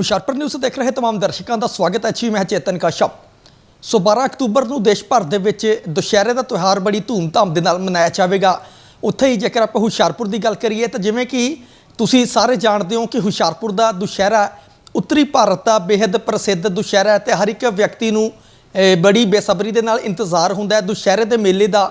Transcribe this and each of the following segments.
Hoshiarpur news ਦੇਖ ਰਹੇ ਤਮਾਮ ਦਰਸ਼ਕਾਂ ਦਾ ਸਵਾਗਤ ਹੈ ਜੀ, ਮੈਂ ਚੇਤਨ ਕਾਸ਼ਪ। ਸੋ 12 ਅਕਤੂਬਰ ਨੂੰ ਦੇਸ਼ ਭਰ ਦੇ ਵਿੱਚ ਦੁਸ਼ਹਿਰੇ ਦਾ ਤਿਉਹਾਰ ਬੜੀ ਧੂਮਧਾਮ ਦੇ ਨਾਲ ਮਨਾਇਆ ਜਾਵੇਗਾ। ਉੱਥੇ ਹੀ ਜੇਕਰ ਆਪਾਂ ਹੁਸ਼ਿਆਰਪੁਰ ਦੀ ਗੱਲ ਕਰੀਏ ਤਾਂ ਜਿਵੇਂ ਕਿ ਤੁਸੀਂ ਸਾਰੇ ਜਾਣਦੇ ਹੋ ਕਿ ਹੁਸ਼ਿਆਰਪੁਰ ਦਾ ਦੁਸ਼ਹਿਰਾ ਉੱਤਰੀ ਭਾਰਤ ਦਾ ਬੇहद ਪ੍ਰਸਿੱਧ ਦੁਸ਼ਹਿਰਾ ਹੈ ਤੇ ਹਰ ਇੱਕ ਵਿਅਕਤੀ ਨੂੰ ਬੜੀ ਬੇਸਬਰੀ ਦੇ ਨਾਲ ਇੰਤਜ਼ਾਰ ਹੁੰਦਾ ਹੈ ਦੁਸ਼ਹਿਰੇ ਦੇ ਮੇਲੇ ਦਾ।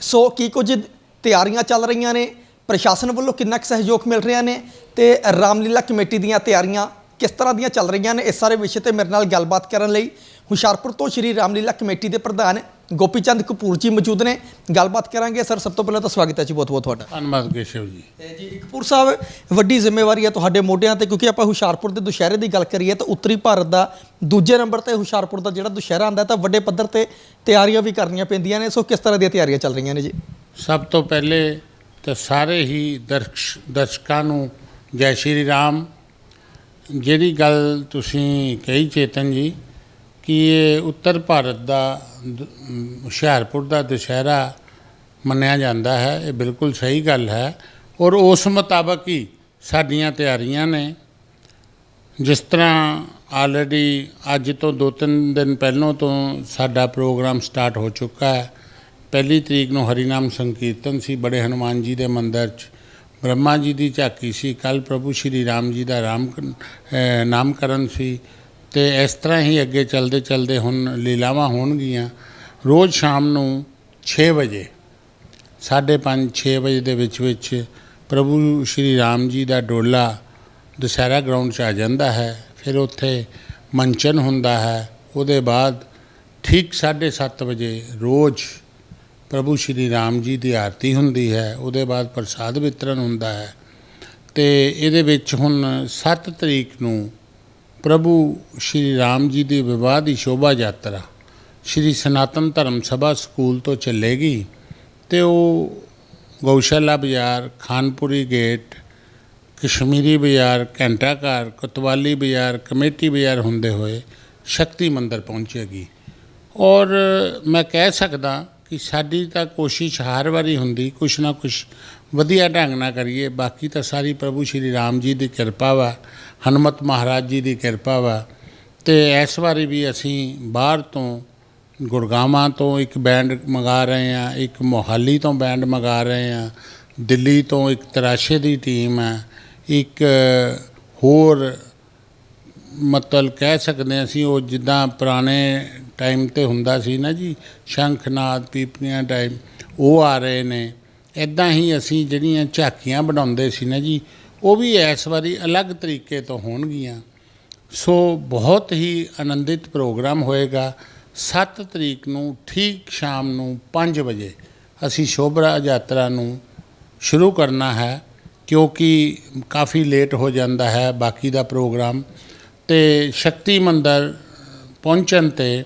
ਸੋ ਕੀ ਕੁਝ ਤਿਆਰੀਆਂ ਚੱਲ ਰਹੀਆਂ ਨੇ? ਪ੍ਰਸ਼ਾਸਨ ਵੱਲੋਂ ਕਿੰਨਾ ਕੁ ਸਹਿਯੋਗ ਮਿਲ ਰਿਹਾ ਨੇ? ਤੇ ਰਾਮਲੀਲਾ ਕਮੇਟੀ ਦੀਆਂ ਤਿਆਰੀਆਂ ਕਿਸ ਤਰ੍ਹਾਂ ਦੀਆਂ ਚੱਲ ਰਹੀਆਂ ਨੇ ਇਸ ਸਾਰੇ ਵਿਸ਼ੇ ਤੇ ਮੇਰੇ ਨਾਲ ਗੱਲਬਾਤ ਕਰਨ ਲਈ ਹੁਸ਼ਿਆਰਪੁਰ ਤੋਂ ਸ਼੍ਰੀ ਰਾਮਲੀਲਾ ਕਮੇਟੀ ਦੇ ਪ੍ਰਧਾਨ ਗੋਪੀਚੰਦ ਕਪੂਰ ਜੀ ਮੌਜੂਦ ਨੇ। ਗੱਲਬਾਤ ਕਰਾਂਗੇ ਸਰ ਸਭ ਤੋਂ ਪਹਿਲਾਂ ਤਾਂ ਸਵਾਗਤ ਹੈ ਜੀ ਬਹੁਤ ਬਹੁਤ ਤੁਹਾਡਾ। ਧੰਨਵਾਦ ਕੇਸ਼ਵ ਜੀ। ਜੀ ਕਪੂਰ ਸਾਹਿਬ ਵੱਡੀ ਜ਼ਿੰਮੇਵਾਰੀ ਹੈ ਤੁਹਾਡੇ ਮੋਢਿਆਂ ਤੇ ਕਿਉਂਕਿ ਆਪਾਂ ਹੁਸ਼ਿਆਰਪੁਰ ਦੇ ਦੁਸ਼ਹਿਰੇ ਦੀ ਗੱਲ ਕਰੀਏ ਤਾਂ ਉੱਤਰੀ ਭਾਰਤ ਦਾ ਦੂਜੇ ਨੰਬਰ ਤੇ ਹੁਸ਼ਿਆਰਪੁਰ ਦਾ ਜਿਹੜਾ ਦੁਸ਼ਹਿਰਾ ਆਂਦਾ ਤਾਂ ਵੱਡੇ ਪੱਧਰ ਤੇ ਤਿਆਰੀਆਂ ਵੀ ਕਰਨੀਆਂ ਪੈਂਦੀਆਂ ਨੇ। ਸੋ ਕਿਸ ਤਰ੍ਹਾਂ ਦੀਆਂ ਤਿਆਰੀਆਂ ਚੱਲ ਰਹੀਆਂ ਨੇ ਜੀ? ਸਭ ਤੋਂ ਪਹਿਲੇ ਤਾਂ ਸਾਰੇ ਹੀ ਦਰਸ਼ ਦਰਸ਼ਕਾਂ ਨੂੰ ਜੈ ਸ਼੍ਰੀ ਰਾਮ ਜਿਹੜੀ ਗੱਲ ਤੁਸੀਂ ਕਹੀ ਚੇਤਨ ਜੀ, ਕਿ ਇਹ ਉੱਤਰ ਭਾਰਤ ਦਾ ਹੁਸ਼ਿਆਰਪੁਰ ਦਾ ਦੁਸ਼ਹਿਰਾ ਮੰਨਿਆ ਜਾਂਦਾ ਹੈ, ਇਹ ਬਿਲਕੁਲ ਸਹੀ ਗੱਲ ਹੈ ਔਰ ਉਸ ਮੁਤਾਬਕ ਹੀ ਸਾਡੀਆਂ ਤਿਆਰੀਆਂ ਨੇ। ਜਿਸ ਤਰ੍ਹਾਂ ਆਲਰੇਡੀ ਅੱਜ ਤੋਂ ਦੋ ਤਿੰਨ ਦਿਨ ਪਹਿਲਾਂ ਤੋਂ ਸਾਡਾ ਪ੍ਰੋਗਰਾਮ ਸਟਾਰਟ ਹੋ ਚੁੱਕਾ ਹੈ। ਪਹਿਲੀ ਤਰੀਕ ਨੂੰ ਹਰੀਨਾਮ ਸੰਕੀਰਤਨ ਸੀ, ਬੜੇ ਹਨੂਮਾਨ ਜੀ ਦੇ ਮੰਦਿਰ 'ਚ। ਬ੍ਰਹਮਾ ਜੀ ਦੀ ਝਾਕੀ ਸੀ ਕੱਲ ਪ੍ਰਭੂ ਸ਼੍ਰੀ ਰਾਮ ਜੀ ਦਾ ਰਾਮ ਨਾਮਕਰਨ ਸੀ ਤੇ ਇਸ ਤਰ੍ਹਾਂ ਹੀ ਅੱਗੇ ਚੱਲਦੇ ਚੱਲਦੇ ਹੁਣ ਲੀਲਾਵਾਂ ਹੋਣਗੀਆਂ। ਰੋਜ਼ ਸ਼ਾਮ ਨੂੰ 6 ਵਜੇ 5:30 6 ਵਜੇ ਦੇ ਵਿੱਚ ਵਿੱਚ ਪ੍ਰਭੂ ਸ਼੍ਰੀ ਰਾਮ ਜੀ ਦਾ ਡੋਲਾ ਦੁਸਹਿਰਾ ਗਰਾਊਂਡ 'ਚ ਆ ਜਾਂਦਾ ਹੈ, ਫਿਰ ਉੱਥੇ ਮੰਚਨ ਹੁੰਦਾ ਹੈ, ਉਹਦੇ ਬਾਅਦ ਠੀਕ 7:30 ਵਜੇ ਰੋਜ਼ ਪ੍ਰਭੂ ਸ਼੍ਰੀ ਰਾਮ ਜੀ ਦੀ ਆਰਤੀ ਹੁੰਦੀ ਹੈ, ਉਹਦੇ ਬਾਅਦ ਪ੍ਰਸਾਦ ਵਿਤਰਨ ਹੁੰਦਾ ਹੈ। ਤੇ ਇਹਦੇ ਵਿੱਚ ਹੁਣ 7 ਤਰੀਕ ਨੂੰ ਪ੍ਰਭੂ ਸ਼੍ਰੀ ਰਾਮ ਜੀ ਦੀ ਵਿਵਾਹ ਦੀ ਸ਼ੋਭਾ ਯਾਤਰਾ ਸ਼੍ਰੀ ਸਨਾਤਨ ਧਰਮ ਸਭਾ ਸਕੂਲ ਤੋਂ ਚੱਲੇਗੀ ਤੇ ਉਹ ਗਊਸ਼ਾਲਾ ਬਾਜ਼ਾਰ, ਖਾਨਪੁਰੀ ਗੇਟ, ਕਸ਼ਮੀਰੀ ਬਾਜ਼ਾਰ, ਘੰਟਾਘਰ, ਕੁਤਵਾਲੀ ਬਾਜ਼ਾਰ, ਕਮੇਟੀ ਬਾਜ਼ਾਰ ਹੁੰਦੇ ਹੋਏ ਸ਼ਕਤੀ ਮੰਦਰ ਪਹੁੰਚੇਗੀ। ਔਰ ਮੈਂ ਕਹਿ ਸਕਦਾ ਕਿ ਸਾਡੀ ਤਾਂ ਕੋਸ਼ਿਸ਼ ਹਰ ਵਾਰੀ ਹੁੰਦੀ, ਕੁਛ ਨਾ ਕੁਛ ਵਧੀਆ ਢੰਗ ਨਾਲ ਕਰੀਏ, ਬਾਕੀ ਤਾਂ ਸਾਰੀ ਪ੍ਰਭੂ ਸ਼੍ਰੀ ਰਾਮ ਜੀ ਦੀ ਕਿਰਪਾ ਵਾ, ਹਨੂਮਤ ਮਹਾਰਾਜ ਜੀ ਦੀ ਕਿਰਪਾ ਵਾ। ਤੇ ਇਸ ਵਾਰੀ ਵੀ ਅਸੀਂ ਬਾਹਰ ਤੋਂ ਗੁਰਗਾਵਾਂ ਤੋਂ ਇੱਕ ਬੈਂਡ ਮੰਗਾ ਰਹੇ ਹਾਂ, ਇੱਕ ਮੋਹਾਲੀ ਤੋਂ ਬੈਂਡ ਮੰਗਾ ਰਹੇ ਹਾਂ, ਦਿੱਲੀ ਤੋਂ ਇੱਕ ਤਰਾਸ਼ੇ ਦੀ ਟੀਮ ਹੈ, ਇੱਕ ਹੋਰ ਮਤਲਬ ਕਹਿ ਸਕਦੇ ਹਾਂ ਅਸੀਂ, ਉਹ ਜਿੱਦਾਂ ਪੁਰਾਣੇ ਟਾਈਮ ਤੇ ਹੁੰਦਾ ਸੀ ਨਾ ਜੀ, ਸ਼ੰਖਨਾਦ ਪੀਪਣੀਆਂ ਟਾਈਮ ਉਹ ਆ ਰਹੇ ਨੇ। ਇਦਾਂ ਹੀ ਅਸੀਂ ਜਿਹੜੀਆਂ ਝਾਕੀਆਂ ਬਣਾਉਂਦੇ ਸੀ ਨਾ ਜੀ, ਉਹ ਵੀ ਇਸ ਵਾਰੀ ਅਲੱਗ ਤਰੀਕੇ ਤੋਂ ਹੋਣਗੀਆਂ। ਸੋ ਬਹੁਤ ਹੀ ਆਨੰਦਿਤ ਪ੍ਰੋਗਰਾਮ ਹੋਏਗਾ। 7 ਤਰੀਕ ਨੂੰ ਠੀਕ ਸ਼ਾਮ ਨੂੰ 5 ਵਜੇ ਅਸੀਂ ਸ਼ੋਭਰਾ ਯਾਤਰਾ ਨੂੰ ਸ਼ੁਰੂ ਕਰਨਾ ਹੈ, ਕਿਉਂਕਿ ਕਾਫੀ ਲੇਟ ਹੋ ਜਾਂਦਾ ਹੈ ਬਾਕੀ ਦਾ ਪ੍ਰੋਗਰਾਮ। ਤੇ ਸ਼ਕਤੀ ਮੰਦਰ ਪਹੁੰਚਣ ਤੇ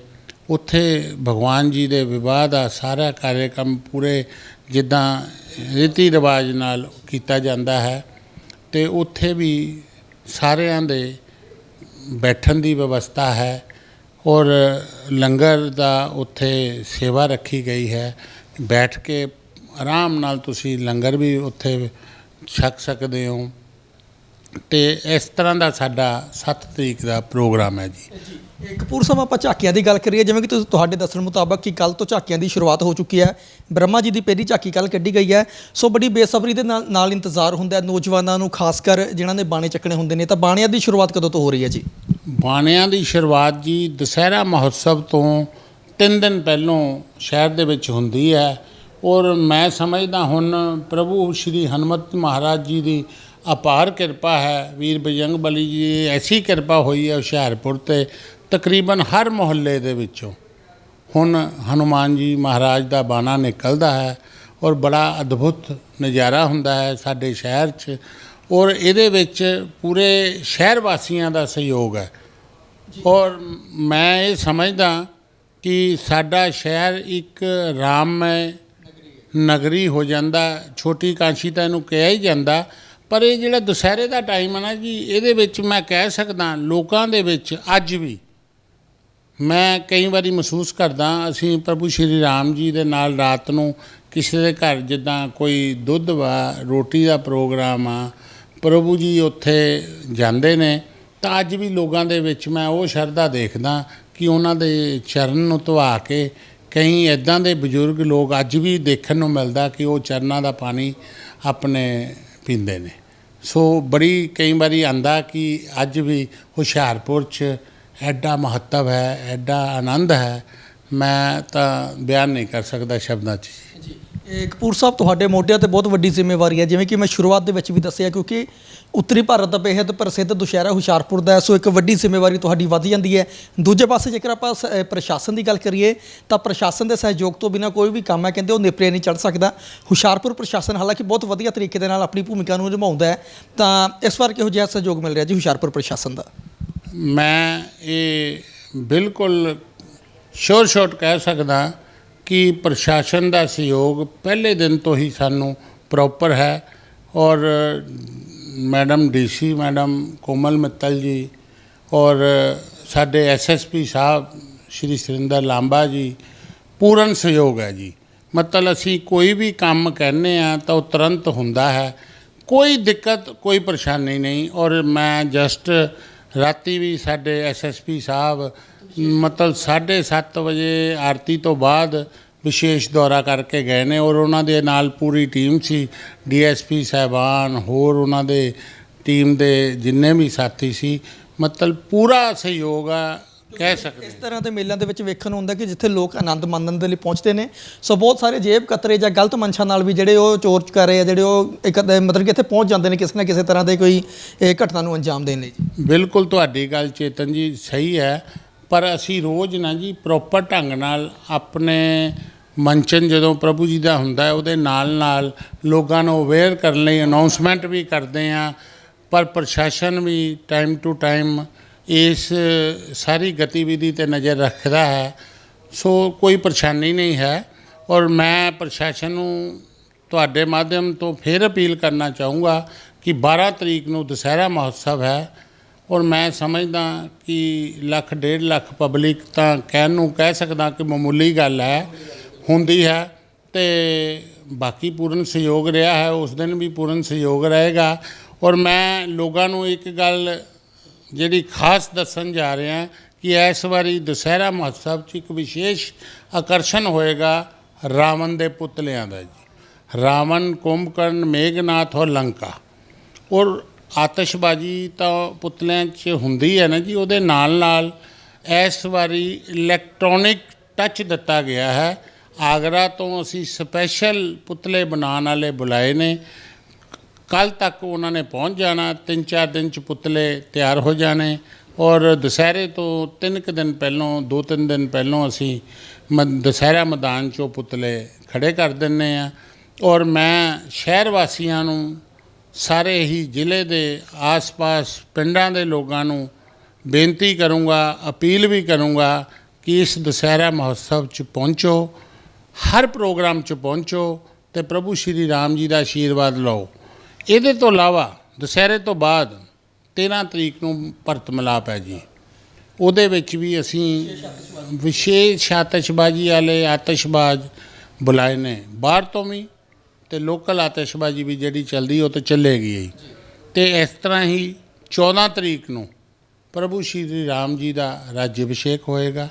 ਉੱਥੇ ਭਗਵਾਨ ਜੀ ਦੇ ਵਿਵਾਹ ਦਾ ਸਾਰਾ ਕਾਰਜਕ੍ਰਮ ਪੂਰੇ ਜਿੱਦਾਂ ਰੀਤੀ ਰਿਵਾਜ ਨਾਲ ਕੀਤਾ ਜਾਂਦਾ ਹੈ ਤੇ ਉੱਥੇ ਵੀ ਸਾਰਿਆਂ ਦੇ ਬੈਠਣ ਦੀ ਵਿਵਸਥਾ ਹੈ ਔਰ ਲੰਗਰ ਦਾ ਉੱਥੇ ਸੇਵਾ ਰੱਖੀ ਗਈ ਹੈ। ਬੈਠ ਕੇ ਆਰਾਮ ਨਾਲ ਤੁਸੀਂ ਲੰਗਰ ਵੀ ਉੱਥੇ ਛਕ ਸਕਦੇ ਹੋ। ਤੇ ਇਸ ਤਰ੍ਹਾਂ ਦਾ ਸਾਡਾ 7 ਤਰੀਕ ਦਾ ਪ੍ਰੋਗਰਾਮ ਹੈ ਜੀ। ਇਹ ਕਪੂਰ ਸਾਹਿਬ ਆਪਾਂ ਝਾਕੀਆਂ ਦੀ ਗੱਲ ਕਰੀਏ ਜਿਵੇਂ ਕਿ ਤੁਸੀਂ ਤੁਹਾਡੇ ਦੱਸਣ ਮੁਤਾਬਕ ਕਿ ਕੱਲ ਤੋਂ ਝਾਕੀਆਂ ਦੀ ਸ਼ੁਰੂਆਤ ਹੋ ਚੁੱਕੀ ਹੈ। ਬ੍ਰਹਮਾ ਜੀ ਦੀ ਪਹਿਲੀ ਝਾਕੀ ਕੱਲ ਕੱਢੀ ਗਈ ਹੈ। ਸੋ ਬੜੀ ਬੇਸਬਰੀ ਦੇ ਨਾਲ ਨਾਲ ਇੰਤਜ਼ਾਰ ਹੁੰਦਾ ਹੈ ਨੌਜਵਾਨਾਂ ਨੂੰ ਖਾਸ ਕਰ ਜਿਨ੍ਹਾਂ ਨੇ ਬਾਣੇ ਚੱਕਣੇ ਹੁੰਦੇ ਨੇ। ਤਾਂ ਬਾਣਿਆਂ ਦੀ ਸ਼ੁਰੂਆਤ ਕਦੋਂ ਤੋਂ ਹੋ ਰਹੀ ਹੈ ਜੀ? ਬਾਣਿਆਂ ਦੀ ਸ਼ੁਰੂਆਤ ਜੀ ਦੁਸਹਿਰਾ ਮਹੋਤਸਵ ਤੋਂ ਤਿੰਨ ਦਿਨ ਪਹਿਲੋਂ ਸ਼ਹਿਰ ਦੇ ਵਿੱਚ ਹੁੰਦੀ ਹੈ। ਔਰ ਮੈਂ ਸਮਝਦਾ ਹੁਣ ਪ੍ਰਭੂ ਸ਼੍ਰੀ ਹਨੂਮਤ ਮਹਾਰਾਜ ਜੀ ਦੀ ਅਪਾਰ ਕਿਰਪਾ ਹੈ। ਵੀਰ ਬਜਰੰਗ ਬਲੀ ਜੀ ਦੀ ਐਸੀ ਕਿਰਪਾ ਹੋਈ ਹੈ ਹੁਸ਼ਿਆਰਪੁਰ ਤੇ ਤਕਰੀਬਨ ਹਰ ਮੁਹੱਲੇ ਦੇ ਵਿੱਚੋਂ। ਹੁਣ ਹਨੂਮਾਨ ਜੀ ਮਹਾਰਾਜ ਦਾ ਬਾਣਾ ਨਿਕਲਦਾ ਹੈ ਔਰ ਬੜਾ ਅਦਭੁਤ ਨਜ਼ਾਰਾ ਹੁੰਦਾ ਹੈ ਸਾਡੇ ਸ਼ਹਿਰ 'ਚ ਔਰ ਇਹਦੇ ਵਿੱਚ ਪੂਰੇ ਸ਼ਹਿਰ ਵਾਸੀਆਂ ਦਾ ਸਹਿਯੋਗ ਹੈ। ਔਰ ਮੈਂ ਇਹ ਸਮਝਦਾ ਕਿ ਸਾਡਾ ਸ਼ਹਿਰ ਇੱਕ ਰਾਮਮय ਨਗਰੀ ਹੋ ਜਾਂਦਾ। ਛੋਟੀ ਕਾਂਸ਼ੀ ਤਾਂ ਇਹਨੂੰ ਕਿਹਾ ਹੀ ਜਾਂਦਾ ਪਰ ਇਹ ਜਿਹੜਾ ਦੁਸਹਿਰੇ ਦਾ ਟਾਈਮ ਆ ਨਾ ਜੀ, ਇਹਦੇ ਵਿੱਚ ਮੈਂ ਕਹਿ ਸਕਦਾ, ਲੋਕਾਂ ਦੇ ਵਿੱਚ ਅੱਜ ਵੀ ਮੈਂ ਕਈ ਵਾਰੀ ਮਹਿਸੂਸ ਕਰਦਾ, ਅਸੀਂ ਪ੍ਰਭੂ ਸ਼੍ਰੀ ਰਾਮ ਜੀ ਦੇ ਨਾਲ ਰਾਤ ਨੂੰ ਕਿਸੇ ਦੇ ਘਰ ਜਿੱਦਾਂ ਕੋਈ ਦੁੱਧ ਵਾ, ਰੋਟੀ ਦਾ ਪ੍ਰੋਗਰਾਮ ਆ, ਪ੍ਰਭੂ ਜੀ ਉੱਥੇ ਜਾਂਦੇ ਨੇ, ਤਾਂ ਅੱਜ ਵੀ ਲੋਕਾਂ ਦੇ ਵਿੱਚ ਮੈਂ ਉਹ ਸ਼ਰਧਾ ਦੇਖਦਾ ਕਿ ਉਹਨਾਂ ਦੇ ਚਰਨ ਨੂੰ ਧਵਾ ਕੇ ਕਈ ਇਦਾਂ ਦੇ ਬਜ਼ੁਰਗ ਲੋਕ ਅੱਜ ਵੀ ਦੇਖਣ ਨੂੰ ਮਿਲਦਾ ਕਿ ਉਹ ਚਰਨਾਂ ਦਾ ਪਾਣੀ ਆਪਣੇ ਪੀਂਦੇ ਨੇ। ਸੋ ਬੜੀ ਕਈ ਵਾਰੀ ਆਂਦਾ ਕਿ ਅੱਜ ਵੀ ਹੁਸ਼ਿਆਰਪੁਰ 'ਚ ਐਡਾ ਮਹੱਤਵ ਹੈ, ਐਡਾ ਆਨੰਦ ਹੈ, ਮੈਂ ਤਾਂ ਬਿਆਨ ਨਹੀਂ ਕਰ ਸਕਦਾ ਸ਼ਬਦਾਂ 'ਚ। ਜੀ। ਇਹ ਕਪੂਰ ਸਾਹਿਬ ਤੁਹਾਡੇ ਮੋਢਿਆਂ ਤੇ ਬਹੁਤ ਵੱਡੀ ਜ਼ਿੰਮੇਵਾਰੀ ਹੈ। ਜਿਵੇਂ ਕਿ ਮੈਂ ਸ਼ੁਰੂਆਤ ਦੇ ਵਿੱਚ ਵੀ ਦੱਸਿਆ ਕਿਉਂਕਿ ਉੱਤਰੀ ਭਾਰਤ ਦਾ ਬੇਹੱਦ ਪ੍ਰਸਿੱਧ ਦੁਸ਼ਹਿਰਾ ਹੁਸ਼ਿਆਰਪੁਰ ਦਾ ਹੈ, ਸੋ ਇੱਕ ਵੱਡੀ ਜ਼ਿੰਮੇਵਾਰੀ ਤੁਹਾਡੀ ਵੱਧ ਜਾਂਦੀ ਹੈ। ਦੂਜੇ ਪਾਸੇ ਜੇਕਰ ਆਪਾਂ ਸ- ਅ, ਪ੍ਰਸ਼ਾਸਨ ਦੀ ਗੱਲ ਕਰੀਏ ਤਾਂ ਪ੍ਰਸ਼ਾਸਨ ਦੇ ਸਹਿਯੋਗ ਤੋਂ ਬਿਨਾਂ ਕੋਈ ਵੀ ਕੰਮ ਹੈ ਕਹਿੰਦੇ ਉਹ ਨੇਪਰੇ ਨਹੀਂ ਚੜ ਸਕਦਾ। ਹੁਸ਼ਿਆਰਪੁਰ ਪ੍ਰਸ਼ਾਸਨ ਹਾਲਾਂਕਿ ਬਹੁਤ ਵਧੀਆ ਤਰੀਕੇ ਦੇ ਨਾਲ ਆਪਣੀ ਭੂਮਿਕਾ ਨੂੰ ਨਿਭਾਉਂਦਾ ਹੈ ਤਾਂ ਇਸ ਵਾਰ ਕਿਹੋ ਜਿਹਾ ਸਹਿਯੋਗ ਮਿਲ ਰਿਹਾ ਜੀ ਹੁਸ਼ਿਆਰਪੁਰ ਪ੍ਰਸ਼ਾਸਨ ਦਾ? ਮੈਂ ਇਹ ਬਿਲਕੁਲ ਸ਼ੋਰ ਸ਼ੋਟ ਕਹਿ ਸਕਦਾ ਕਿ ਪ੍ਰਸ਼ਾਸਨ ਦਾ ਸਹਿਯੋਗ ਪਹਿਲੇ ਦਿਨ ਤੋਂ ਹੀ ਸਾਨੂੰ ਪ੍ਰੋਪਰ ਹੈ। ਔਰ madam DC madam Komal Mittal ji ਔਰ ਸਾਡੇ ਐਸਐਸਪੀ ਸਾਹਿਬ ਸ਼੍ਰੀ ਸੁਰਿੰਦਰ ਲਾਂਬਾ ਜੀ, ਪੂਰਨ ਸਹਿਯੋਗ ਹੈ ਜੀ। ਮਤਲਬ ਅਸੀਂ ਕੋਈ ਵੀ ਕੰਮ ਕਹਿੰਦੇ ਆ ਤਾਂ ਉਹ ਤੁਰੰਤ ਹੁੰਦਾ ਹੈ। ਕੋਈ ਦਿੱਕਤ, ਕੋਈ ਪਰੇਸ਼ਾਨੀ ਨਹੀਂ। ਔਰ ਮੈਂ ਜਸਟ ਰਾਤੀ ਵੀ ਸਾਡੇ ਐਸਐਸਪੀ ਸਾਹਿਬ ਮਤਲਬ 7:30 ਵਜੇ ਆਰਤੀ ਤੋਂ ਬਾਅਦ ਵਿਸ਼ੇਸ਼ ਦੌਰਾ ਕਰਕੇ ਗਏ ਨੇ ਔਰ ਉਹਨਾਂ ਦੇ ਨਾਲ ਪੂਰੀ ਟੀਮ ਸੀ। ਡੀਐਸਪੀ ਸਾਹਿਬਾਨ ਹੋਰ ਉਹਨਾਂ ਦੇ ਟੀਮ ਦੇ ਜਿੰਨੇ ਵੀ ਸਾਥੀ ਸੀ ਮਤਲਬ ਪੂਰਾ ਸਹਿਯੋਗ ਆ ਕਹਿ ਸਕਦੇ ਇਸ ਤਰ੍ਹਾਂ ਦੇ ਮੇਲਿਆਂ ਦੇ ਵਿੱਚ ਵੇਖਣ ਨੂੰ ਹੁੰਦਾ ਕਿ ਜਿੱਥੇ ਲੋਕ ਆਨੰਦ ਮਾਣਨ ਦੇ ਲਈ ਪਹੁੰਚਦੇ ਨੇ। ਸੋ ਬਹੁਤ ਸਾਰੇ ਜੇਬ ਕਤਰੇ ਜਾਂ ਗਲਤ ਮਨਸ਼ਾ ਨਾਲ ਵੀ ਜਿਹੜੇ ਉਹ ਚੋਰ ਕਰ ਰਹੇ ਆ ਜਿਹੜੇ ਉਹ ਇੱਕ ਮਤਲਬ ਕਿ ਇੱਥੇ ਪਹੁੰਚ ਜਾਂਦੇ ਨੇ ਕਿਸੇ ਨਾ ਕਿਸੇ ਤਰ੍ਹਾਂ ਦੇ ਕੋਈ ਇਹ ਘਟਨਾ ਨੂੰ ਅੰਜਾਮ ਦੇਣ ਲਈ। ਜੀ ਬਿਲਕੁਲ ਤੁਹਾਡੀ ਗੱਲ ਚੇਤਨ ਜੀ ਸਹੀ ਹੈ। ਪਰ ਅਸੀਂ ਰੋਜ਼ ਨਾ ਜੀ ਪ੍ਰੋਪਰ ਢੰਗ ਨਾਲ ਆਪਣੇ ਮੰਚਨ ਜਦੋਂ ਪ੍ਰਭੂ ਜੀ ਦਾ ਹੁੰਦਾ ਹੈ, ਉਹਦੇ ਨਾਲ ਨਾਲ ਲੋਕਾਂ ਨੂੰ ਅਵੇਅਰ ਕਰਨ ਲਈ ਅਨਾਉਂਸਮੈਂਟ ਵੀ ਕਰਦੇ ਆ ਪਰ ਪ੍ਰਸ਼ਾਸਨ ਵੀ ਟਾਈਮ ਟੂ ਟਾਈਮ ਇਸ ਸਾਰੀ ਗਤੀਵਿਧੀ ਤੇ ਨਜ਼ਰ ਰੱਖਦਾ ਹੈ। ਸੋ ਕੋਈ ਪਰੇਸ਼ਾਨੀ ਨਹੀਂ ਹੈ ਔਰ ਮੈਂ ਪ੍ਰਸ਼ਾਸਨ ਨੂੰ ਤੁਹਾਡੇ ਮਾਧਿਅਮ ਤੋਂ ਫਿਰ ਅਪੀਲ ਕਰਨਾ ਚਾਹੂੰਗਾ ਕਿ 12 ਤਰੀਕ ਨੂੰ ਦੁਸਹਿਰਾ ਮਹੋਤਸਵ ਹੈ। ਔਰ ਮੈਂ ਸਮਝਦਾ ਕਿ ਲੱਖ, ਡੇਢ ਲੱਖ ਪਬਲਿਕ ਤਾਂ ਕਹਿਣ ਨੂੰ ਕਹਿ ਸਕਦਾ ਕਿ ਮਾਮੂਲੀ ਗੱਲ ਹੈ, ਹੁੰਦੀ ਹੈ ਤੇ ਬਾਕੀ ਪੂਰਨ ਸਹਿਯੋਗ ਰਿਹਾ ਹੈ, ਉਸ ਦਿਨ ਵੀ ਪੂਰਨ ਸਹਿਯੋਗ ਰਹੇਗਾ। ਔਰ ਮੈਂ ਲੋਕਾਂ ਨੂੰ ਇੱਕ ਗੱਲ ਜਿਹੜੀ ਖਾਸ ਦੱਸਣ ਜਾ ਰਿਹਾ ਕਿ ਇਸ ਵਾਰੀ ਦੁਸਹਿਰਾ ਮਹੋਤਸਵ 'ਚ ਇੱਕ ਵਿਸ਼ੇਸ਼ ਆਕਰਸ਼ਣ ਹੋਏਗਾ ਰਾਵਣ ਦੇ ਪੁਤਲਿਆਂ ਦਾ ਜੀ। ਰਾਵਣ, ਕੁੰਭਕਰਨ, ਮੇਘਨਾਥ ਔਰ ਲੰਕਾ। ਔਰ ਆਤਿਸ਼ਬਾਜ਼ੀ ਤਾਂ ਪੁਤਲਿਆਂ 'ਚ ਹੁੰਦੀ ਹੈ ਨਾ ਜੀ, ਉਹਦੇ ਨਾਲ ਨਾਲ ਇਸ ਵਾਰੀ ਇਲੈਕਟ੍ਰੋਨਿਕ ਟੱਚ ਦਿੱਤਾ ਗਿਆ ਹੈ। ਆਗਰਾ ਤੋਂ ਅਸੀਂ ਸਪੈਸ਼ਲ ਪੁਤਲੇ ਬਣਾਉਣ ਵਾਲੇ ਬੁਲਾਏ ਨੇ। ਕੱਲ ਤੱਕ ਉਹਨਾਂ ਨੇ ਪਹੁੰਚ ਜਾਣਾ ਤਿੰਨ ਚਾਰ ਦਿਨ ਚ ਪੁਤਲੇ ਤਿਆਰ ਹੋ ਜਾਣੇ। ਔਰ ਦੁਸਹਿਰੇ ਤੋਂ ਤਿੰਨ ਕੁ ਦਿਨ ਪਹਿਲਾਂ ਦੋ ਤਿੰਨ ਦਿਨ ਪਹਿਲਾਂ ਅਸੀਂ ਮ- ਦੁਸਹਿਰਾ ਮੈਦਾਨ 'ਚੋਂ ਪੁਤਲੇ ਖੜੇ ਕਰ ਦਿੰਨੇ ਆ ਔਰ ਮੈਂ ਸ਼ਹਿਰ ਵਾਸੀਆਂ ਨੂੰ ਸਾਰੇ ਹੀ ਜ਼ਿਲ੍ਹੇ ਦੇ ਆਸ-ਪਾਸ ਪਿੰਡਾਂ ਦੇ ਲੋਕਾਂ ਨੂੰ ਬੇਨਤੀ ਕਰੂੰਗਾ, ਅਪੀਲ ਵੀ ਕਰੂੰਗਾ ਕਿ ਇਸ ਦੁਸਹਿਰਾ ਮਹੋਤਸਵ 'ਚ ਪਹੁੰਚੋ, ਹਰ ਪ੍ਰੋਗਰਾਮ 'ਚ ਪਹੁੰਚੋ ਤੇ ਪ੍ਰਭੂ ਸ਼੍ਰੀ ਰਾਮ ਜੀ ਦਾ ਆਸ਼ੀਰਵਾਦ ਲਓ। ਇਹਦੇ ਤੋਂ ਇਲਾਵਾ ਦੁਸਹਿਰੇ ਤੋਂ ਬਾਅਦ 13 ਤਰੀਕ ਨੂੰ ਭਰਤ ਮਿਲਾਪ ਹੈ ਜੀ। ਉਹਦੇ ਵਿੱਚ ਵੀ ਅਸੀਂ ਵਿਸ਼ੇਸ਼ ਆਤਿਸ਼ਬਾਜ਼ੀ ਵਾਲੇ ਆਤਿਸ਼ਬਾਜ਼ ਬੁਲਾਏ ਨੇ। ਬਾਹਰ ਤੋਂ ਵੀ ਤੇ ਲੋਕਲ ਆਤਿਸ਼ਬਾਜ਼ੀ ਵੀ ਜਿਹੜੀ ਚੱਲਦੀ, ਉਹ ਤਾਂ ਚੱਲੇਗੀ ਹੀ। ਤੇ ਇਸ ਤਰ੍ਹਾਂ ਹੀ 14 ਤਰੀਕ ਨੂੰ ਪ੍ਰਭੂ ਸ਼੍ਰੀ ਰਾਮ ਜੀ ਦਾ ਰਾਜ ਅਭਿਸ਼ੇਕ ਹੋਏਗਾ।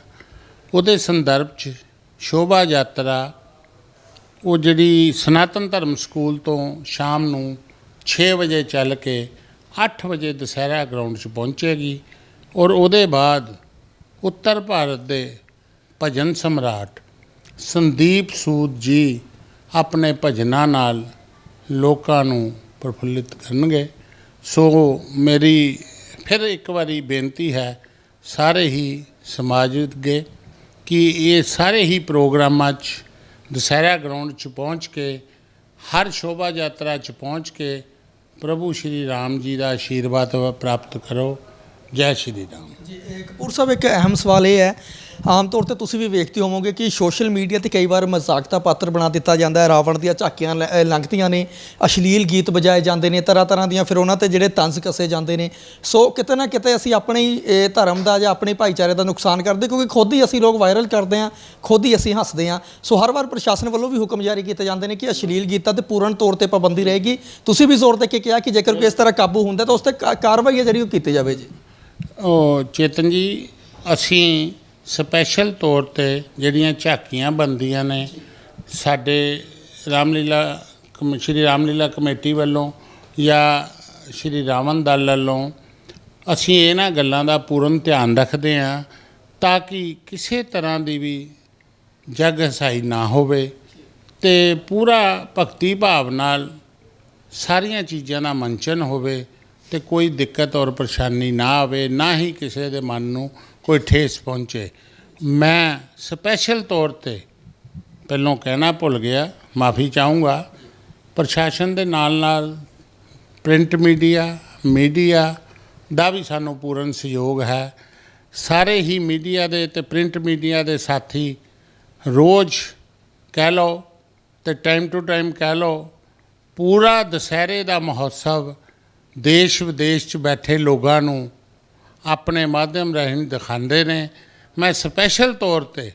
ਉਹਦੇ ਸੰਦਰਭ 'ਚ ਸ਼ੋਭਾ ਯਾਤਰਾ, ਉਹ ਜਿਹੜੀ ਸਨਾਤਨ ਧਰਮ ਸਕੂਲ ਤੋਂ ਸ਼ਾਮ ਨੂੰ 6 ਵਜੇ ਚੱਲ ਕੇ 8 ਵਜੇ ਦੁਸਹਿਰਾ ਗਰਾਊਂਡ 'ਚ ਪਹੁੰਚੇਗੀ ਔਰ ਉਹਦੇ ਬਾਅਦ ਉੱਤਰ ਭਾਰਤ ਦੇ ਭਜਨ ਸਮਰਾਟ ਸੰਦੀਪ ਸੂਦ ਜੀ ਆਪਣੇ ਭਜਨਾਂ ਨਾਲ ਲੋਕਾਂ ਨੂੰ ਪ੍ਰਫੁੱਲਿਤ ਕਰਨਗੇ। ਸੋ ਮੇਰੀ ਫਿਰ ਇੱਕ ਵਾਰੀ ਬੇਨਤੀ ਹੈ, ਸਾਰੇ ਹੀ ਸਮਾਜ ਅੱਗੇ ਕਿ ਇਹ ਸਾਰੇ ਹੀ ਪ੍ਰੋਗਰਾਮਾਂ 'ਚ, ਦੁਸਹਿਰਾ ਗਰਾਊਂਡ 'ਚ ਪਹੁੰਚ ਕੇ, ਹਰ ਸ਼ੋਭਾ ਯਾਤਰਾ 'ਚ ਪਹੁੰਚ ਕੇ, ਪ੍ਰਭੂ ਸ਼੍ਰੀ ਰਾਮ ਜੀ ਦਾ ਆਸ਼ੀਰਵਾਦ ਪ੍ਰਾਪਤ ਕਰੋ। ਜੈ ਸ਼੍ਰੀ ਰਾਮ। ਜੀ, ਇਹ ਕਪੂਰ ਸਾਹਿਬ, ਇੱਕ ਅਹਿਮ ਸਵਾਲ ਇਹ ਹੈ, ਆਮ ਤੌਰ ਤੇ ਤੁਸੀਂ ਵੀ ਵੇਖਦੇ ਹੋਵੋਗੇ ਕਿ ਸੋਸ਼ਲ ਮੀਡੀਆ ਤੇ ਕਈ ਵਾਰ ਮਜ਼ਾਕ ਦਾ ਪਾਤਰ ਬਣਾ ਦਿੱਤਾ ਜਾਂਦਾ ਹੈ, ਰਾਵਣ ਦੀਆਂ ਝਾਕੀਆਂ ਲ- ਲੰਘਦੀਆਂ ਨੇ, ਅਸ਼ਲੀਲ ਗੀਤ ਵਜਾਏ ਜਾਂਦੇ ਨੇ, ਤਰ੍ਹਾਂ ਤਰ੍ਹਾਂ ਦੀਆਂ ਫਿਰ ਉਹਨਾਂ ਤੇ ਜਿਹੜੇ ਤੰਜ਼ ਕਸੇ ਜਾਂਦੇ ਨੇ। ਸੋ ਕਿਤੇ ਨਾ ਕਿਤੇ ਅਸੀਂ ਆਪਣੇ ਹੀ ਧਰਮ ਦਾ ਜਾਂ ਆਪਣੇ ਭਾਈਚਾਰੇ ਦਾ ਨੁਕਸਾਨ ਕਰਦੇ, ਕਿਉਂਕਿ ਖੁਦ ਹੀ ਅਸੀਂ ਲੋਕ ਵਾਇਰਲ ਕਰਦੇ ਹਾਂ, ਖੁਦ ਹੀ ਅਸੀਂ ਹੱਸਦੇ ਹਾਂ। ਸੋ ਹਰ ਵਾਰ ਪ੍ਰਸ਼ਾਸਨ ਵੱਲੋਂ ਵੀ ਹੁਕਮ ਜਾਰੀ ਕੀਤੇ ਜਾਂਦੇ ਨੇ ਕਿ ਅਸ਼ਲੀਲ ਗੀਤਾਂ ਤੇ ਪੂਰਨ ਤੌਰ ਤੇ ਪਾਬੰਦੀ ਰਹੇਗੀ। ਤੁਸੀਂ ਵੀ ਜ਼ੋਰ ਦੇ ਕੇ ਕਿਹਾ ਕਿ ਜੇਕਰ ਕੋਈ ਇਸ ਤਰ੍ਹਾਂ ਕਾਬੂ ਹੁੰਦਾ, ਤਾਂ ਉਸ ਤੇ ਕਾ- ਕਾਰਵਾਈ ਹੈ ਜਿਹੜੀ ਉਹ ਕੀਤੀ ਜਾਵੇ ਜੀ। ਉਹ ਚੇਤਨ ਜੀ, ਅਸੀਂ ਸਪੈਸ਼ਲ ਤੌਰ ਤੇ ਜਿਹੜੀਆਂ ਝਾਕੀਆਂ ਬੰਦੀਆਂ ਨੇ, ਸਾਡੇ ਰਾਮਲੀਲਾ ਕਮ- ਸ਼੍ਰੀ ਰਾਮਲੀਲਾ ਕਮੇਟੀ ਵੱਲੋਂ ਜਾਂ ਸ਼੍ਰੀ ਰਾਵਣ ਦਲ ਵੱਲੋਂ, ਅਸੀਂ ਇਹਨਾਂ ਗੱਲਾਂ ਦਾ ਪੂਰਨ ਧਿਆਨ ਰੱਖਦੇ ਹਾਂ ਤਾਂ ਕਿ ਕਿਸੇ ਤਰ੍ਹਾਂ ਦੀ ਵੀ ਜਗ ਹਸਾਈ ਨਾ ਹੋਵੇ ਤੇ ਪੂਰਾ ਭਗਤੀ ਭਾਵ ਨਾਲ ਸਾਰੀਆਂ ਚੀਜ਼ਾਂ ਦਾ ਮੰਚਨ ਹੋਵੇ ਤੇ ਕੋਈ ਦਿੱਕਤ ਔਰ ਪਰੇਸ਼ਾਨੀ ਨਾ ਆਵੇ, ਨਾ ਹੀ ਕਿਸੇ ਦੇ ਮਨ ਨੂੰ ਕੋਈ ਠੇਸ ਪਹੁੰਚੇ। ਮੈਂ ਸਪੈਸ਼ਲ ਤੌਰ ਤੇ ਪਹਿਲੋਂ ਕਹਿਣਾ ਭੁੱਲ ਗਿਆ, ਮਾਫੀ ਚਾਹੂੰਗਾ। ਪ੍ਰਸ਼ਾਸਨ ਦੇ ਨਾਲ ਨਾਲ ਪ੍ਰਿੰਟ ਮੀਡੀਆ ਮੀਡੀਆ ਦਾ ਵੀ ਸਾਨੂੰ ਪੂਰਨ ਸਹਿਯੋਗ ਹੈ। ਸਾਰੇ ਹੀ ਮੀਡੀਆ ਦੇ ਤੇ ਪ੍ਰਿੰਟ ਮੀਡੀਆ ਦੇ ਸਾਥੀ ਰੋਜ਼ ਕਹਿ ਲਓ ਤੇ ਟਾਈਮ ਟੂ ਟਾਈਮ ਕਹਿ ਲਓ, ਪੂਰਾ ਦੁਸਹਿਰੇ ਦਾ ਮਹੋਤਸਵ ਦੇਸ਼ ਵਿਦੇਸ਼ 'ਚ ਬੈਠੇ ਲੋਕਾਂ ਨੂੰ ਆਪਣੇ ਮਾਧਿਅਮ ਰਾਹੀਂ ਦਿਖਾਉਂਦੇ ਨੇ। ਮੈਂ ਸਪੈਸ਼ਲ ਤੌਰ ਤੇ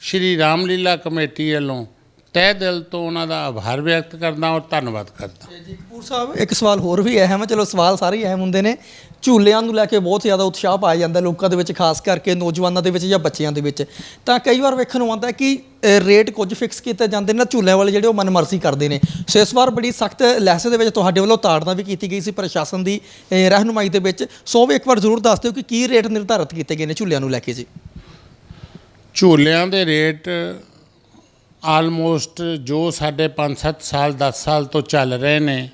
ਸ਼੍ਰੀ ਰਾਮਲੀਲਾ ਕਮੇਟੀ ਵੱਲੋਂ ਤਹਿ ਦਿਲ ਤੋਂ ਉਹਨਾਂ ਦਾ ਆਭਾਰ ਵਿਅਕਤ ਕਰਦਾ ਔਰ ਧੰਨਵਾਦ ਕਰਦਾ। ਜੀ ਕਪੂਰ ਸਾਹਿਬ ਇੱਕ ਸਵਾਲ ਹੋਰ ਵੀ ਅਹਿਮ ਹੈ। ਚਲੋ ਸਵਾਲ ਸਾਰੇ ਹੀ ਅਹਿਮ ਹੁੰਦੇ ਨੇ। ਝੂਲਿਆਂ ਨੂੰ ਲੈ ਕੇ ਬਹੁਤ ਜ਼ਿਆਦਾ ਉਤਸ਼ਾਹ ਪਾਇਆ ਜਾਂਦਾ ਲੋਕਾਂ ਦੇ ਵਿੱਚ ਖਾਸ ਕਰਕੇ ਨੌਜਵਾਨਾਂ ਦੇ ਵਿੱਚ ਜਾਂ ਬੱਚਿਆਂ ਦੇ ਵਿੱਚ। ਤਾਂ ਕਈ ਵਾਰ ਵੇਖਣ ਨੂੰ ਆਉਂਦਾ ਕਿ ਰੇਟ ਕੁਝ ਫਿਕਸ ਕੀਤੇ ਜਾਂਦੇ ਨੇ ਝੂਲਿਆਂ ਵਾਲੇ ਜਿਹੜੇ ਉਹ ਮਨਮਰਜ਼ੀ ਕਰਦੇ ਨੇ। ਸੋ ਇਸ ਵਾਰ ਬੜੀ ਸਖਤ ਲੈਸੇ ਦੇ ਵਿੱਚ ਤੁਹਾਡੇ ਵੱਲੋਂ ਤਾੜਨਾ ਵੀ ਕੀਤੀ ਗਈ ਸੀ ਪ੍ਰਸ਼ਾਸਨ ਦੀ ਰਹਿਨੁਮਾਈ ਦੇ ਵਿੱਚ। ਸੋ ਵੀ ਇੱਕ ਵਾਰ ਜ਼ਰੂਰ ਦੱਸ ਦਿਓ ਕਿ ਕੀ ਰੇਟ ਨਿਰਧਾਰਿਤ ਕੀਤੇ ਗਏ ਨੇ ਝੂਲਿਆਂ ਨੂੰ ਲੈ ਕੇ ਜੀ। ਝੂਲਿਆਂ ਦੇ ਰੇਟ ਆਲਮੋਸਟ ਜੋ ਸਾਡੇ 5-7 ਸਾਲ 10 ਸਾਲ ਤੋਂ ਚੱਲ ਰਹੇ ਨੇ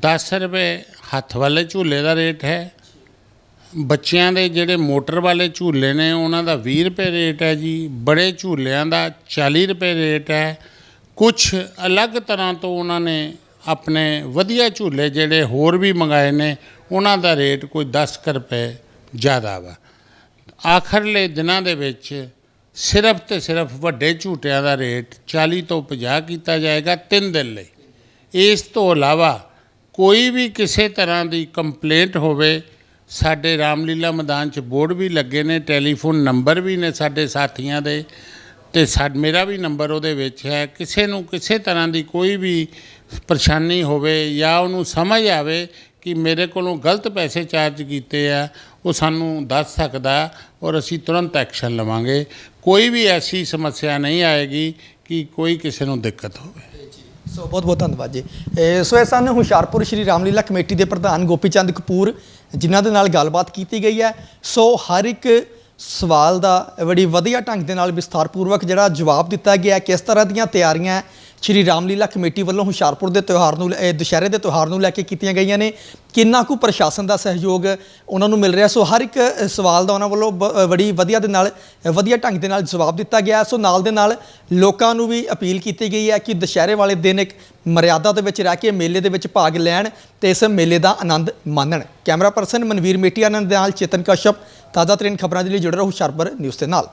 10 ਰੁਪਏ ਹੱਥ ਵਾਲੇ ਝੂਲੇ ਦਾ ਰੇਟ ਹੈ। ਬੱਚਿਆਂ ਦੇ ਜਿਹੜੇ ਮੋਟਰ ਵਾਲੇ ਝੂਲੇ ਨੇ, ਉਹਨਾਂ ਦਾ 20 ਰੁਪਏ ਰੇਟ ਹੈ ਜੀ। ਬੜੇ ਝੂਲਿਆਂ ਦਾ 40 ਰੁਪਏ ਰੇਟ ਹੈ। ਕੁਝ ਅਲੱਗ ਤਰ੍ਹਾਂ ਤੋਂ ਉਹਨਾਂ ਨੇ ਆਪਣੇ ਵਧੀਆ ਝੂਲੇ ਜਿਹੜੇ ਹੋਰ ਵੀ ਮੰਗਾਏ ਨੇ, ਉਹਨਾਂ ਦਾ ਰੇਟ ਕੋਈ 10 ਕੁ ਰੁਪਏ ਜ਼ਿਆਦਾ ਵਾ। ਆਖਰਲੇ ਦਿਨਾਂ ਦੇ ਵਿੱਚ ਸਿਰਫ ਤੇ ਸਿਰਫ ਵੱਡੇ ਝੂਟਿਆਂ ਦਾ ਰੇਟ 40 ਤੋਂ 50 ਕੀਤਾ ਜਾਏਗਾ 3 ਦਿਨ ਲਈ। ਇਸ ਤੋਂ ਇਲਾਵਾ ਕੋਈ ਵੀ ਕਿਸੇ ਤਰ੍ਹਾਂ ਦੀ ਕੰਪਲੇਂਟ ਹੋਵੇ, ਸਾਡੇ ਰਾਮਲੀਲਾ ਮੈਦਾਨ 'ਚ ਬੋਰਡ ਵੀ ਲੱਗੇ ਨੇ, ਟੈਲੀਫੋਨ ਨੰਬਰ ਵੀ ਨੇ ਸਾਡੇ ਸਾਥੀਆਂ ਦੇ ਤੇ ਸਾ ਮੇਰਾ ਵੀ ਨੰਬਰ ਉਹਦੇ ਵਿੱਚ ਹੈ। ਕਿਸੇ ਨੂੰ ਕਿਸੇ ਤਰ੍ਹਾਂ ਦੀ ਕੋਈ ਵੀ ਪਰੇਸ਼ਾਨੀ ਹੋਵੇ ਜਾਂ ਉਹਨੂੰ ਸਮਝ ਆਵੇ ਕਿ ਮੇਰੇ ਕੋਲੋਂ ਗਲਤ ਪੈਸੇ ਚਾਰਜ ਕੀਤੇ ਆ, ਉਹ ਸਾਨੂੰ ਦੱਸ ਸਕਦਾ ਔਰ ਅਸੀਂ ਤੁਰੰਤ ਐਕਸ਼ਨ ਲਵਾਂਗੇ। ਕੋਈ ਵੀ ਐਸੀ ਸਮੱਸਿਆ ਨਹੀਂ ਆਏਗੀ ਕਿ ਕੋਈ ਕਿਸੇ ਨੂੰ ਦਿੱਕਤ ਹੋਵੇ। ਸੋ ਬਹੁਤ ਬਹੁਤ ਧੰਨਵਾਦ ਜੀ। ਇਹ ਸੋ ਇਹ ਸਨ ਹੁਸ਼ਿਆਰਪੁਰ ਸ਼੍ਰੀ ਰਾਮਲੀਲਾ ਕਮੇਟੀ ਦੇ ਪ੍ਰਧਾਨ ਗੋਪੀ ਚੰਦ ਕਪੂਰ, ਜਿਨ੍ਹਾਂ ਦੇ ਨਾਲ ਗੱਲਬਾਤ ਕੀਤੀ ਗਈ ਹੈ। ਸੋ ਹਰ ਇੱਕ ਸਵਾਲ ਦਾ ਬੜੀ ਵਧੀਆ ਢੰਗ ਦੇ ਨਾਲ ਵਿਸਥਾਰਪੂਰਵਕ ਜਿਹੜਾ ਜਵਾਬ ਦਿੱਤਾ ਗਿਆ ਕਿਸ ਤਰ੍ਹਾਂ ਦੀਆਂ ਤਿਆਰੀਆਂ ਸ਼੍ਰੀ ਰਾਮਲੀਲਾ ਕਮੇਟੀ ਵੱਲੋਂ ਹੁਸ਼ਿਆਰਪੁਰ ਦੇ ਤਿਉਹਾਰ ਨੂੰ ਲੈ- ਦੁਸ਼ਹਿਰੇ ਦੇ ਤਿਉਹਾਰ ਨੂੰ ਲੈ ਕੇ ਕੀਤੀਆਂ ਗਈਆਂ ਨੇ। ਕਿੰਨਾ ਕੁ ਪ੍ਰਸ਼ਾਸਨ ਦਾ ਸਹਿਯੋਗ ਉਹਨਾਂ ਨੂੰ ਮਿਲ ਰਿਹਾ। ਸੋ ਹਰ ਇੱਕ ਸਵਾਲ ਦਾ ਉਹਨਾਂ ਵੱਲੋਂ ਬ- ਬੜੀ ਵਧੀਆ ਦੇ ਨਾਲ ਵਧੀਆ ਢੰਗ ਦੇ ਨਾਲ ਜਵਾਬ ਦਿੱਤਾ ਗਿਆ। ਸੋ ਨਾਲ ਦੇ ਨਾਲ ਲੋਕਾਂ ਨੂੰ ਵੀ ਅਪੀਲ ਕੀਤੀ ਗਈ ਹੈ ਕਿ ਦੁਸ਼ਹਿਰੇ ਵਾਲੇ ਦਿਨ ਇੱਕ ਮਰਿਆਦਾ ਦੇ ਵਿੱਚ ਰਹਿ ਕੇ ਮੇਲੇ ਦੇ ਵਿੱਚ ਭਾਗ ਲੈਣ ਤੇ ਇਸ ਮੇਲੇ ਦਾ ਆਨੰਦ ਮਾਣਨ। ਕੈਮਰਾ ਪਰਸਨ ਮਨਵੀਰ ਮੇਟੀਆ ਦੇ ਨਾਲ ਚੇਤਨ ਕਸ਼ਪ ਤਾਜ਼ਾ ਤਰੀਨ ਖਬਰਾਂ ਦੇ ਲਈ ਜੁੜੇ ਰਹੋ ਹੁਸ਼ਿਆਰਪੁਰ ਨਿਊਜ਼ ਦੇ ਨਾਲ।